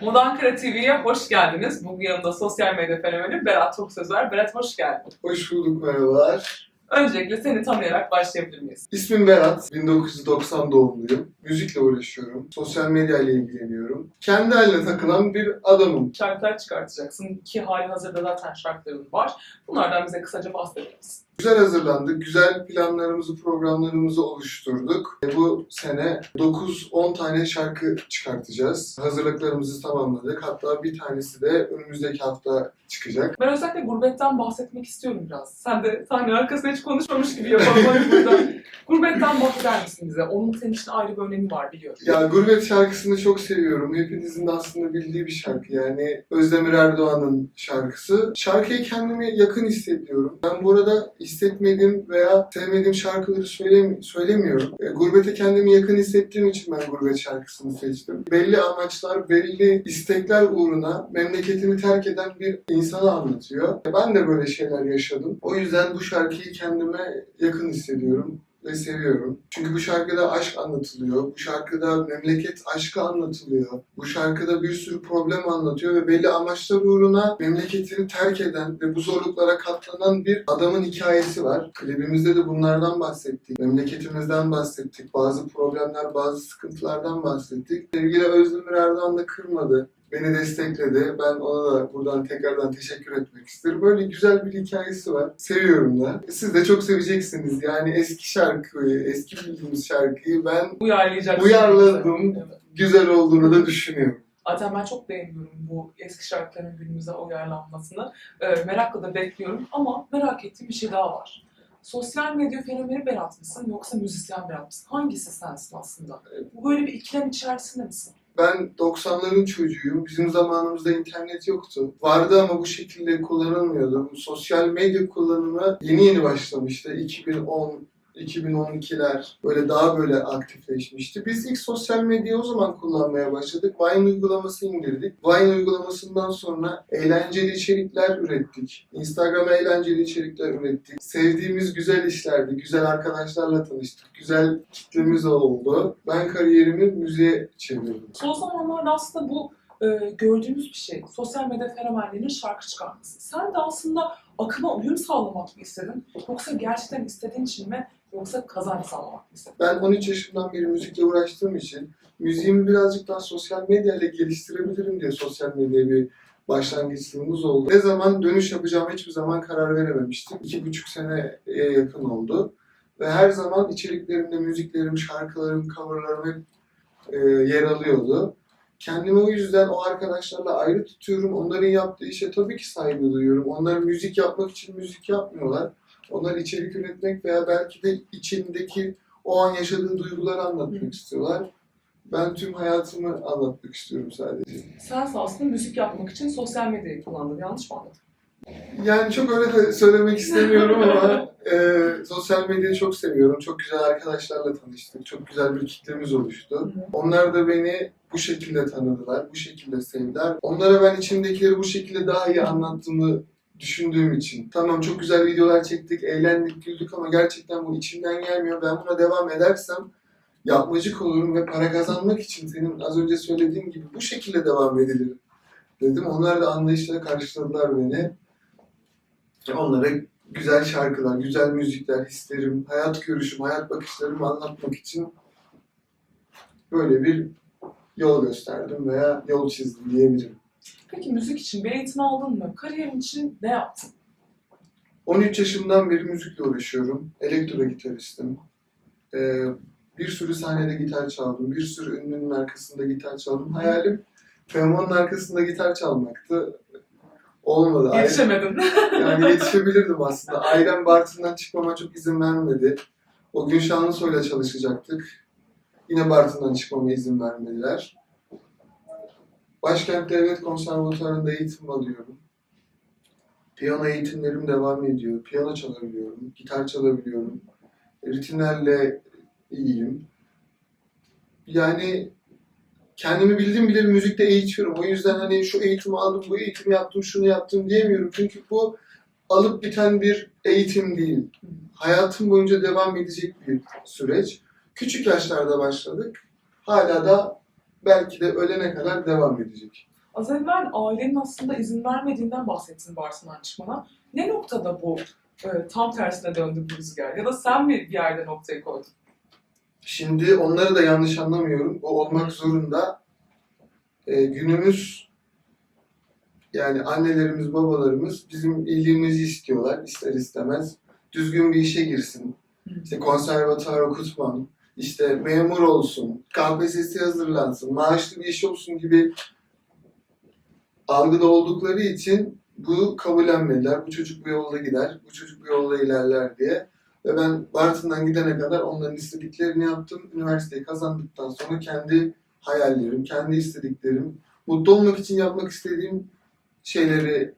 Moda Ankara TV'ye hoş geldiniz. Bugün yanımda sosyal medya fenomeni Berat Toksöz var. Berat hoş geldin. Hoş bulduk, merhabalar. Öncelikle seni tanıyarak başlayabilir miyiz? İsmim Berat, 1990 doğumluyum. Müzikle uğraşıyorum, sosyal medya ile ilgileniyorum. Kendi haline takılan bir adamım. Şarkılar çıkartacaksın ki hali hazırda zaten şarkıların var. Bunlardan bize kısaca bahsedebilir misin? Güzel hazırlandık, güzel planlarımızı, programlarımızı oluşturduk. E, Bu sene 9-10 tane şarkı çıkartacağız. Hazırlıklarımızı tamamladık. Hatta bir tanesi de önümüzdeki hafta çıkacak. Ben özellikle gurbetten bahsetmek istiyorum biraz. Sen de sahne arkasında hiç konuşmamış gibi yapalım burada. Gurbetten bahseder misin bize? Onun senin için ayrı bir önemi var biliyorum. Ya Gurbet şarkısını çok seviyorum. Hepinizin de aslında bildiği bir şarkı. Yani Özdemir Erdoğan'ın şarkısı. Şarkıyı kendime yakın hissediyorum. Ben burada hissetmediğim veya sevmediğim şarkıları söylemi- söylemiyorum. E, gurbete kendimi yakın hissettiğim için ben Gurbet şarkısını seçtim. Belli amaçlar, belli istekler uğruna memleketini terk eden bir insanı anlatıyor. Ben de böyle şeyler yaşadım. O yüzden bu şarkıyı kendime yakın hissediyorum ve seviyorum. Çünkü bu şarkıda aşk anlatılıyor. Bu şarkıda memleket aşkı anlatılıyor. Bu şarkıda bir sürü problem anlatıyor ve belli amaçlar uğruna memleketini terk eden ve bu zorluklara katlanan bir adamın hikayesi var. Klibimizde de bunlardan bahsettik. Memleketimizden bahsettik. Bazı problemler, bazı sıkıntılardan bahsettik. Sevgili Özdemir Erdoğan da kırmadı. Beni destekledi. Ben ona da buradan tekrardan teşekkür etmek isterim. Böyle güzel bir hikayesi var. Seviyorum da. Siz de çok seveceksiniz. Yani eski şarkıyı, eski bildiğimiz şarkıyı ben Uyarlayacaksın. Uyarladım. Evet. güzel olduğunu da düşünüyorum. Zaten ben çok beğeniyorum bu eski şarkıların günümüze uyarlanmasını. Ee, merakla da bekliyorum ama merak ettiğim bir şey daha var. Sosyal medya fenomeni Berat mısın yoksa müzisyen Berat mısın? Hangisi sensin aslında? Bu böyle bir ikilem içerisinde misin? Ben 90'ların çocuğuyum. Bizim zamanımızda internet yoktu. Vardı ama bu şekilde kullanılmıyordu. Sosyal medya kullanımı yeni yeni başlamıştı. 2010 2012'ler böyle daha böyle aktifleşmişti. Biz ilk sosyal medyayı o zaman kullanmaya başladık. Vine uygulaması indirdik. Vine uygulamasından sonra eğlenceli içerikler ürettik. Instagram'a eğlenceli içerikler ürettik. Sevdiğimiz güzel işlerdi. Güzel arkadaşlarla tanıştık. Güzel kitlemiz oldu. Ben kariyerimi müziğe çevirdim. Son zamanlarda aslında bu e, gördüğümüz bir şey. Sosyal medya fenomenlerinin şarkı çıkartması. Sen de aslında akıma uyum sağlamak mı istedin? Yoksa gerçekten istediğin için mi? Yoksa kazanç sağlamak mı istedin? Ben 13 yaşımdan beri müzikle uğraştığım için müziğimi birazcık daha sosyal medyayla geliştirebilirim diye sosyal medyaya bir başlangıçlığımız oldu. Ne zaman dönüş yapacağım hiçbir zaman karar verememiştim. İki buçuk seneye yakın oldu. Ve her zaman içeriklerimde müziklerim, şarkılarım, coverlarım hep e, yer alıyordu. Kendimi o yüzden o arkadaşlarla ayrı tutuyorum. Onların yaptığı işe tabii ki saygı duyuyorum. Onlar müzik yapmak için müzik yapmıyorlar. Onlar içerik üretmek veya belki de içindeki o an yaşadığı duyguları anlatmak istiyorlar. Ben tüm hayatımı anlatmak istiyorum sadece. Sen aslında müzik yapmak için sosyal medyayı kullandın. Yanlış mı anladım? Yani çok öyle de söylemek istemiyorum ama e, sosyal medyayı çok seviyorum. Çok güzel arkadaşlarla tanıştık. Çok güzel bir kitlemiz oluştu. Onlar da beni bu şekilde tanıdılar, bu şekilde sevdiler. Onlara ben içimdekileri bu şekilde daha iyi anlattığımı düşündüğüm için. Tamam çok güzel videolar çektik, eğlendik, güldük ama gerçekten bu içimden gelmiyor. Ben buna devam edersem yapmacık olurum ve para kazanmak için senin az önce söylediğin gibi bu şekilde devam edilir dedim. Onlar da anlayışla karşıladılar beni. Onlara güzel şarkılar, güzel müzikler, hislerim, hayat görüşüm, hayat bakışlarımı anlatmak için böyle bir yol gösterdim veya yol çizdim diyebilirim. Peki müzik için bir eğitim aldın mı? Kariyerin için ne yaptın? 13 yaşımdan beri müzikle uğraşıyorum. Elektro gitaristim. Ee, bir sürü sahnede gitar çaldım. Bir sürü ünlünün arkasında gitar çaldım. Hayalim Teoman'ın arkasında gitar çalmaktı. Olmadı. Yetişemedin. Yani yetişebilirdim aslında. Ailem Bartın'dan çıkmama çok izin vermedi. O gün Şanlısoy'la çalışacaktık. Yine Bartın'dan çıkmama izin vermediler. Başkent Devlet Konservatuvarı'nda eğitim alıyorum. Piyano eğitimlerim devam ediyor. Piyano çalabiliyorum, gitar çalabiliyorum. Ritimlerle iyiyim. Yani kendimi bildim bileli müzikte eğitiyorum. O yüzden hani şu eğitimi aldım, bu eğitimi yaptım, şunu yaptım diyemiyorum. Çünkü bu alıp biten bir eğitim değil. Hayatım boyunca devam edecek bir süreç. Küçük yaşlarda başladık. Hala da belki de ölene kadar devam edecek. Az evvel ailenin aslında izin vermediğinden bahsettin Bartın'dan çıkmana. Ne noktada bu e, tam tersine döndü bu rüzgar? Ya da sen mi bir yerde noktayı koydun? Şimdi onları da yanlış anlamıyorum. O olmak zorunda. Ee, günümüz yani annelerimiz, babalarımız bizim iyiliğimizi istiyorlar ister istemez. Düzgün bir işe girsin. İşte konservatuar okutmam, işte memur olsun, KPSS hazırlansın, maaşlı bir iş olsun gibi algıda oldukları için bu kabullenmediler. Bu çocuk bu yolda gider, bu çocuk bu yolda ilerler diye. Ve ben Bartın'dan gidene kadar onların istediklerini yaptım. Üniversiteyi kazandıktan sonra kendi hayallerim, kendi istediklerim, mutlu olmak için yapmak istediğim şeyleri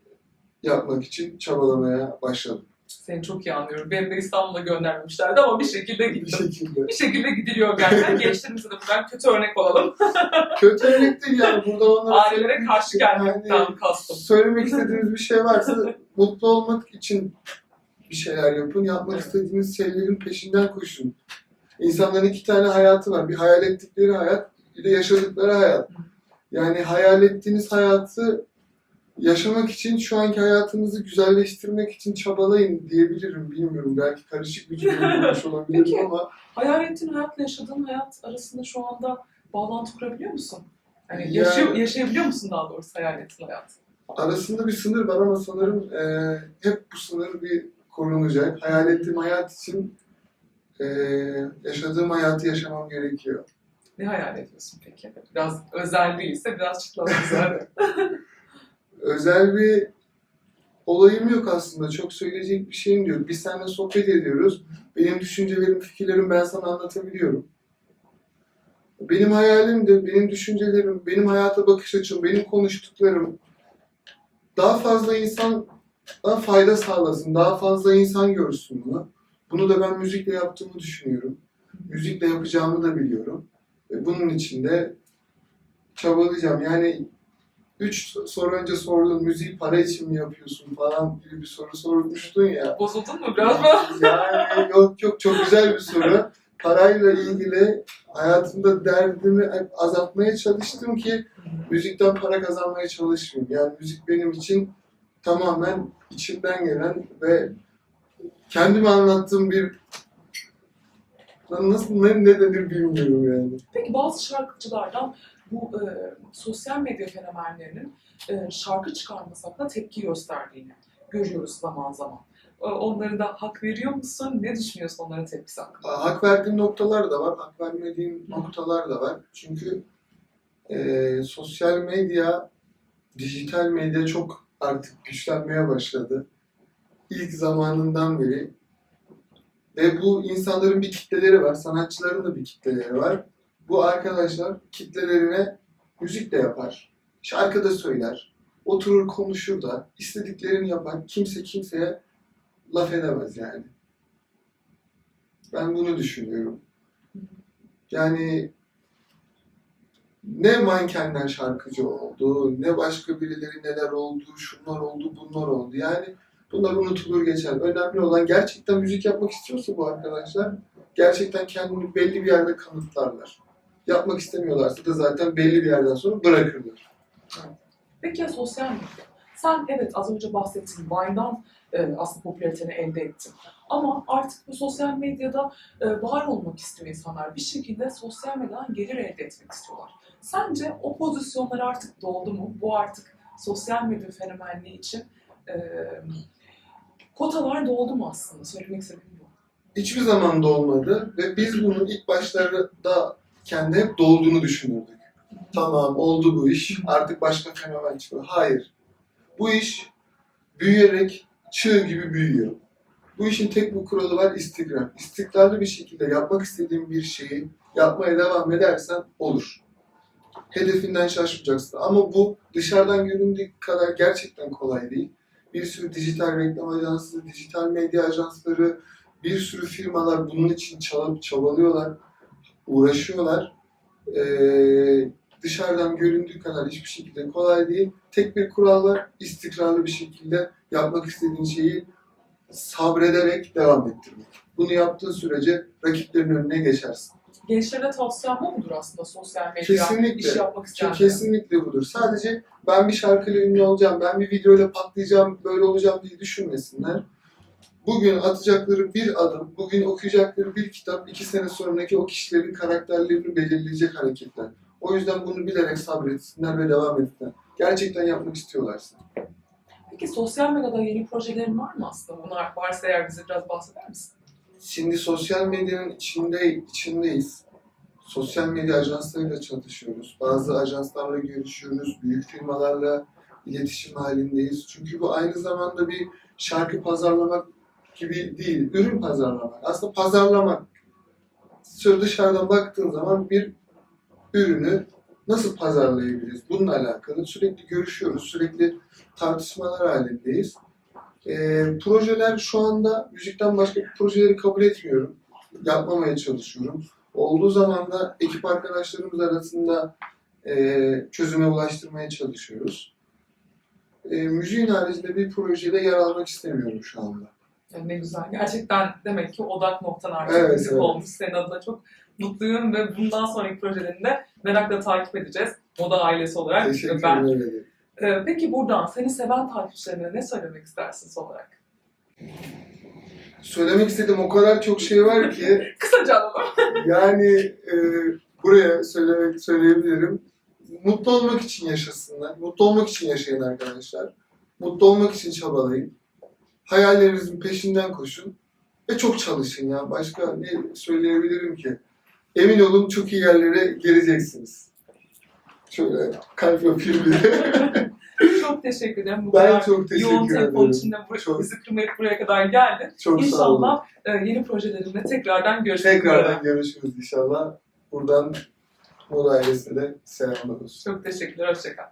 yapmak için çabalamaya başladım. Seni çok iyi anlıyorum. Beni de İstanbul'a göndermemişlerdi ama bir şekilde Bir gittim. şekilde. Bir şekilde gidiliyor gerçekten. Gençlerimize de buradan kötü örnek olalım. Kötü örnek değil yani. Burada onlara Ailelere karşı gelmekten kastım. Söylemek istediğiniz bir şey varsa mutlu olmak için bir şeyler yapın. Yapmak Evet. istediğiniz şeylerin peşinden koşun. İnsanların iki tane hayatı var. Bir hayal ettikleri hayat, bir de yaşadıkları hayat. Yani hayal ettiğiniz hayatı yaşamak için şu anki hayatınızı güzelleştirmek için çabalayın diyebilirim. Bilmiyorum. Belki karışık bir cümle kurmuş olabilirim Peki. ama Hayal ettiğin hayatla yaşadığın hayat arasında şu anda bağlantı kurabiliyor musun? Yani Ya- yaşay- yaşayabiliyor musun daha doğrusu hayal ettiğin hayatı? arasında bir sınır var ama sanırım eee, hep bu sınır bir korunacak. Hayal ettiğim hayat için eee, yaşadığım hayatı yaşamam gerekiyor. Ne hayal ediyorsun peki? Biraz özel değilse biraz çıtlat güzel. Özel bir olayım yok aslında. Çok söyleyecek bir şeyim yok. Biz seninle sohbet ediyoruz. Benim düşüncelerim, fikirlerim ben sana anlatabiliyorum. Benim hayalim de, benim düşüncelerim, benim hayata bakış açım, benim konuştuklarım daha fazla insan daha fayda sağlasın, daha fazla insan görsün bunu. Bunu da ben müzikle yaptığımı düşünüyorum. Müzikle yapacağımı da biliyorum. Ve bunun için de çabalayacağım. Yani üç soru önce sorduğun müziği para için mi yapıyorsun falan gibi bir soru sormuştun ya. Bozuldun mu biraz mı? Yani yok yok çok güzel bir soru. Parayla ilgili hayatımda derdimi azaltmaya çalıştım ki müzikten para kazanmaya çalışmayayım. Yani müzik benim için tamamen içimden gelen ve kendime anlattığım bir nasıl ne, ne denir bilmiyorum yani. Peki bazı şarkıcılardan bu e, sosyal medya fenomenlerinin e, şarkı çıkarması hakkında tepki gösterdiğini görüyoruz zaman zaman. E, onlara da hak veriyor musun? Ne düşünüyorsun onların tepkisi hakkında? Hak verdiğim noktalar da var, hak vermediğim noktalar da var. Çünkü e, sosyal medya, dijital medya çok artık güçlenmeye başladı. İlk zamanından beri. Ve bu insanların bir kitleleri var, sanatçıların da bir kitleleri var. Bu arkadaşlar kitlelerine müzik de yapar, şarkı da söyler, oturur konuşur da, istediklerini yapar. Kimse kimseye laf edemez yani. Ben bunu düşünüyorum. Yani ne mankenler şarkıcı oldu, ne başka birileri neler oldu, şunlar oldu, bunlar oldu. Yani bunlar unutulur geçer. Önemli olan gerçekten müzik yapmak istiyorsa bu arkadaşlar, gerçekten kendini belli bir yerde kanıtlarlar. Yapmak istemiyorlarsa da zaten belli bir yerden sonra bırakırlar. Peki ya sosyal medya? Sen evet az önce bahsettiğin Vine'dan e, aslında popülariteni elde ettin. Ama artık bu sosyal medyada e, var olmak istiyor insanlar. Bir şekilde sosyal medyadan gelir elde etmek istiyorlar. Sence o pozisyonlar artık doldu mu? Bu artık sosyal medya fenomenliği için e, kotalar doldu mu aslında? Söylemek istediğim bu. Hiçbir zaman da olmadı ve biz bunun ilk başlarda kendi hep dolduğunu düşünürdük. Tamam oldu bu iş artık başka fenomen çıkıyor. Hayır. Bu iş büyüyerek çığ gibi büyüyor. Bu işin tek bir kuralı var istikrar. İstikrarlı bir şekilde yapmak istediğin bir şeyi yapmaya devam edersen olur. Hedefinden şaşmayacaksın. Ama bu dışarıdan göründüğü kadar gerçekten kolay değil. Bir sürü dijital reklam ajansı, dijital medya ajansları, bir sürü firmalar bunun için çalıp çabalıyorlar, uğraşıyorlar. Ee, dışarıdan göründüğü kadar hiçbir şekilde kolay değil. Tek bir kural var, istikrarlı bir şekilde yapmak istediğin şeyi sabrederek devam ettirmek. Bunu yaptığın sürece rakiplerin önüne geçersin. Gençlere tavsiyem bu mudur aslında sosyal medya Kesinlikle. iş yapmak isteyenlere? Kesinlikle budur. Sadece ben bir şarkıyla ünlü olacağım, ben bir videoyla patlayacağım, böyle olacağım diye düşünmesinler. Bugün atacakları bir adım, bugün okuyacakları bir kitap, iki sene sonraki o kişilerin karakterlerini belirleyecek hareketler. O yüzden bunu bilerek sabretsinler ve devam etsinler. Gerçekten yapmak istiyorlarsa. Peki sosyal medyada yeni projelerin var mı aslında? Bunlar varsa eğer bize biraz bahseder misin? Şimdi sosyal medyanın içinde içindeyiz. Sosyal medya ajanslarıyla çalışıyoruz. Bazı ajanslarla görüşüyoruz. Büyük firmalarla iletişim halindeyiz. Çünkü bu aynı zamanda bir şarkı pazarlamak gibi değil. Ürün pazarlamak. Aslında pazarlamak. Dışarıdan baktığın zaman bir ürünü nasıl pazarlayabiliriz? Bununla alakalı sürekli görüşüyoruz. Sürekli tartışmalar halindeyiz. Ee, projeler şu anda müzikten başka projeleri kabul etmiyorum. Yapmamaya çalışıyorum. Olduğu zaman da ekip arkadaşlarımız arasında e, çözüme ulaştırmaya çalışıyoruz. E, müziğin haricinde bir projede yer almak istemiyorum şu anda. Yani ne güzel. Gerçekten demek ki odak noktan artık Evet, müzik evet. olmuş. Senin adına çok mutluyum ve bundan sonraki projelerini de merakla takip edeceğiz. Moda ailesi olarak. Teşekkür ben. ederim. Ee, peki buradan seni seven takipçilerine ne söylemek istersin son olarak? Söylemek istediğim o kadar çok şey var ki Kısaca alalım. yani e, buraya söylemek söyleyebilirim. Mutlu olmak için yaşasınlar. Mutlu olmak için yaşayın arkadaşlar. Mutlu olmak için çabalayın. Hayallerinizin peşinden koşun. Ve çok çalışın ya. Başka ne söyleyebilirim ki? Emin olun çok iyi yerlere geleceksiniz. Şöyle kalp yapayım diye. çok teşekkür ederim. Bu ben kadar çok teşekkür yoğun tempon ederim. içinde bu- Çok- bizi kırmayıp buraya kadar geldin. Çok sağ olun. İnşallah e, yeni projelerinde tekrardan görüşmek üzere. Tekrardan görüşürüz inşallah. Buradan Moda ailesine de selamlar olsun. Çok teşekkürler. Hoşçakal.